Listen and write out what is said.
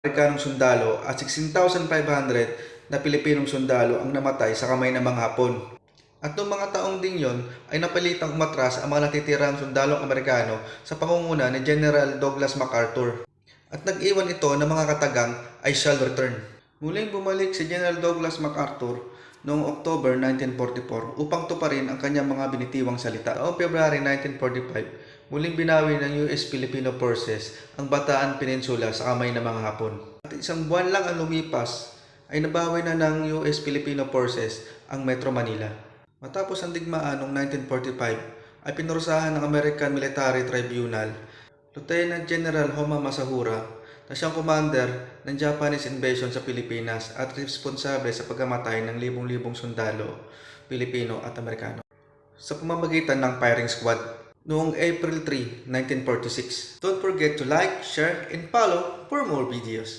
Amerikanong sundalo at 16,500 na Pilipinong sundalo ang namatay sa kamay ng mga Hapon. At noong mga taong ding yon ay napalitang umatras ang mga natitirang sundalong Amerikano sa pangunguna ni General Douglas MacArthur. At nag-iwan ito ng mga katagang I shall return. Muling bumalik si General Douglas MacArthur noong October 1944 upang tuparin ang kanyang mga binitiwang salita. Noong February 1945, muling binawi ng US Filipino Forces ang Bataan Peninsula sa kamay ng mga Hapon. At isang buwan lang ang lumipas ay nabawi na ng US Filipino Forces ang Metro Manila. Matapos ang digmaan noong 1945 ay pinurusahan ng American Military Tribunal Lieutenant General Homa Masahura na siyang commander ng Japanese invasion sa Pilipinas at responsable sa pagkamatay ng libong-libong sundalo, Pilipino at Amerikano sa pamamagitan ng firing squad noong April 3, 1946. Don't forget to like, share, and follow for more videos.